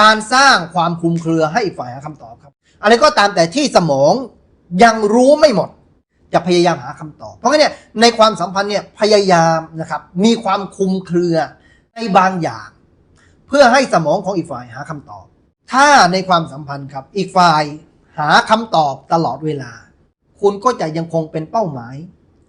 การสร้างความคลุมเครือให้อีกฝ่ายหาคำตอบครับ อะไรก็ตามแต่ที่สมองยังรู้ไม่หมด จะพยายามหาคำตอบ เพราะงั้นเนี่ยในความสัมพันธ์เนี่ยพยายามนะครับมีความคลุมเครือในบางอย่าง เพื่อให้สมองของอีกฝ่ายหาคำตอบ ถ้าในความสัมพันธ์ครับอีกฝ่ายหาคำตอบตลอดเวลา คุณก็จะยังคงเป็นเป้าหมาย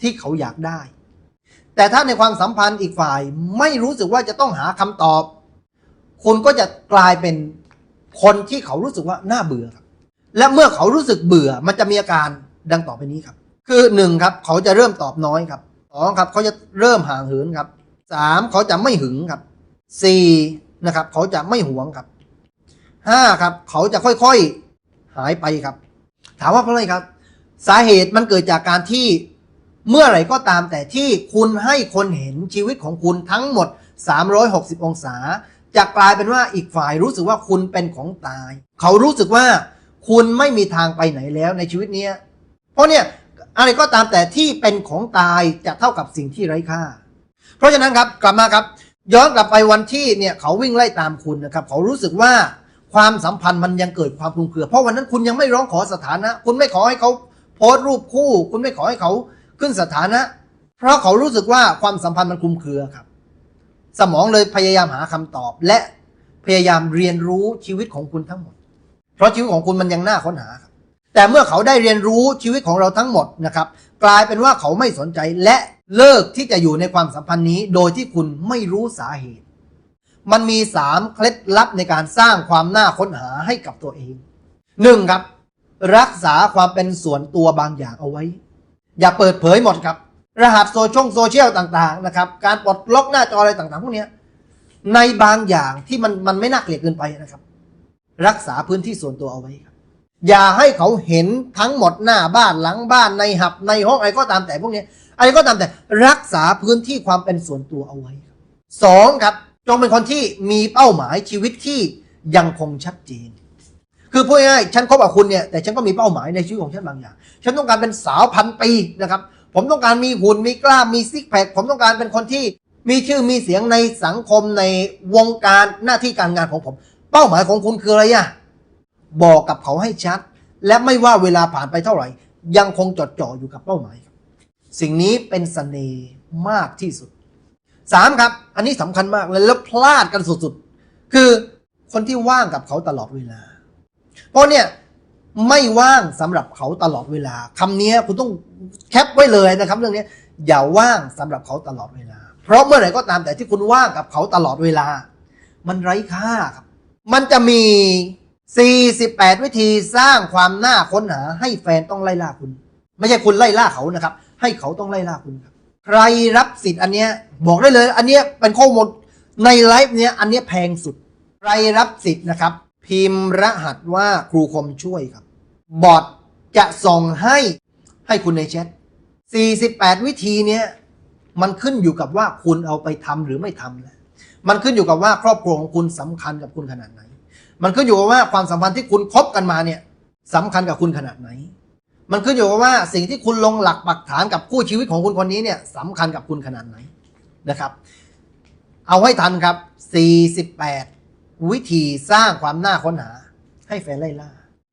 ที่เขาอยากได้ แต่ถ้าในความสัมพันธ์อีกฝ่ายไม่รู้สึกว่าจะต้องหาคำตอบ คุณก็จะกลายเป็นคนที่เขารู้สึกว่าน่าเบื่อครับ และเมื่อเขารู้สึกเบื่อมันจะมีอาการดังต่อไปนี้ครับ คือหนึ่งครับ เขาจะเริ่มตอบน้อยครับสองครับ เขาจะเริ่มห่างเหินครับสามเขาจะไม่หึงครับสี่นะครับ เขาจะไม่หวงครับห้าครับ เขาจะค่อยๆหายไปครับ ถามว่าเพราะอะไรครับ สาเหตุมันเกิดจากการที่เมื่อไหร่ก็ตามแต่ที่คุณให้คนเห็นชีวิตของคุณทั้งหมด 360 องศา จะกลายเป็นว่าอีกฝ่ายรู้สึกว่าคุณเป็นของตาย เขารู้สึกว่าคุณไม่มีทางไปไหนแล้วในชีวิตเนี้ยเพราะเนี่ยอะไรก็ตามแต่ที่เป็นของตายจะเท่ากับสิ่งที่ไร้ค่า เพราะฉะนั้นครับกลับมาครับ ย้อนกลับไปวันที่เนี่ยเขาวิ่งไล่ตามคุณนะครับเขารู้สึกว่าความสัมพันธ์มันยังเกิดความคลุมเครือ เพราะวันนั้นคุณยังไม่ร้องขอสถานะ คุณไม่ขอให้เขาโพสต์รูปคู่ คุณไม่ขอให้เขาขึ้นสถานะ เพราะเขารู้สึกว่าความสัมพันธ์มันคลุมเครือครับ สมองเลยพยายามหาคำตอบ และพยายามเรียนรู้ชีวิตของคุณทั้งหมด เพราะชีวิตของคุณมันยังน่าค้นหาครับแต่เมื่อเขาได้เรียนรู้ชีวิตของเราทั้งหมดนะครับ กลายเป็นว่าเขาไม่สนใจและเลิกที่จะอยู่ในความสัมพันธ์นี้ โดยที่คุณไม่รู้สาเหตุ มันมีสามเคล็ดลับในการสร้างความน่าค้นหาให้กับตัวเองหนึ่งครับ รักษาความเป็นส่วนตัวบางอย่างเอาไว้ อย่าเปิดเผยหมดครับ รหัสโซเชียลโซเชียลต่างๆนะครับ การปลดล็อกหน้าจออะไรต่างๆ พวกนี้ในบางอย่างที่มันมันไม่น่าเกลียดเกินไปนะครับ รักษาพื้นที่ส่วนตัวเอาไว้ครับ อย่าให้เขาเห็นทั้งหมดหน้าบ้านหลังบ้านในหับในห้องอะไรก็ตามแต่พวกนี้อะไรก็ตามแต่รักษาพื้นที่ความเป็นส่วนตัวเอาไว้สองครับ จงเป็นคนที่มีเป้าหมายชีวิตที่ยังคงชัดเจน คือพูดง่ายฉันคบกับคุณเนี่ยแต่ฉันก็มีเป้าหมายในชีวิตของฉันบางอย่าง ฉันต้องการเป็นสาวพันปีนะครับ ผมต้องการมีหุ่นมีกล้ามมีซิกแพคผมต้องการเป็นคนที่มีชื่อมีเสียงในสังคมในวงการหน้าที่การงานของผม เป้าหมายของคุณคืออะไรอะบอกกับเขาให้ชัด และไม่ว่าเวลาผ่านไปเท่าไหร่ ยังคงจดจ่ออยู่กับเป้าหมาย สิ่งนี้เป็นสเสน่ห์มากที่สุดสามครับ อันนี้สำคัญมากเลยแล้วพลาดกันสุดๆ คือคนที่ว่างกับเขาตลอดเวลา เพราะเนี่ย ไม่ว่างสำหรับเขาตลอดเวลาคำนี้คุณต้องแคปไว้เลยนะครับ เรื่องนี้อย่าว่างสำหรับเขาตลอดเวลา เพราะเมื่อไหร่ก็ตามแต่ที่คุณว่างกับเขาตลอดเวลา มันไร้ค่าครับ มันจะมี 48 วิธีสร้างความน่าค้นหา ให้แฟนต้องไล่ล่าคุณ ไม่ใช่คุณไล่ล่าเขานะครับ ให้เขาต้องไล่ล่าคุณครับใครรับสิทธิ์อันเนี้ยบอกได้เลย อันเนี้ยเป็นข้อมูลในไลฟ์เนี้ยอันเนี้ยแพงสุด ใครรับสิทธิ์นะครับ พิมพ์รหัสว่าครูคมช่วยครับ บอทจะส่งให้ให้คุณในแชท 48 วิธีเนี้ยมันขึ้นอยู่กับว่าคุณเอาไปทำหรือไม่ทำแล้วมันขึ้นอยู่กับว่าครอบครัวของคุณสำคัญกับคุณขนาดไหน มันขึ้นอยู่กับว่าความสัมพันธ์ที่คุณคบกันมาเนี่ยสำคัญกับคุณขนาดไหน มันขึ้นอยู่กับว่าสิ่งที่คุณลงหลักปักฐานกับคู่ชีวิตของคุณคนนี้เนี่ยสำคัญกับคุณขนาดไหนนะครับ เอาให้ทันครับ 48 วิธีสร้างความน่าค้นหาให้แฟนไล่ล่า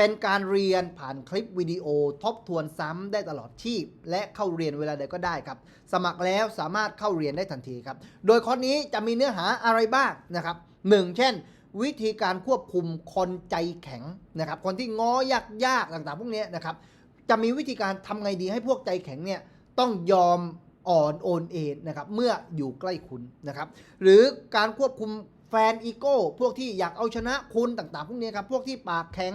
เป็นการเรียนผ่านคลิปวิดีโอทบทวนซ้ำได้ตลอดชีพ และเข้าเรียนเวลาใดก็ได้ครับ สมัครแล้วสามารถเข้าเรียนได้ทันทีครับ โดยคอร์สนี้จะมีเนื้อหาอะไรบ้างนะครับหนึ่งเช่น วิธีการควบคุมคนใจแข็งนะครับคนที่ง้อยากยากๆต่างๆ พวกนี้นะครับจะมีวิธีการทำไงดีให้พวกใจแข็งเนี่ยต้องยอมอ่อนโอนเอ็นนะครับเมื่ออยู่ใกล้คุณนะครับ หรือการควบคุมแฟนอีโก้พวกที่อยากเอาชนะคุณต่างๆ พวกนี้ครับพวกที่ปากแข็ง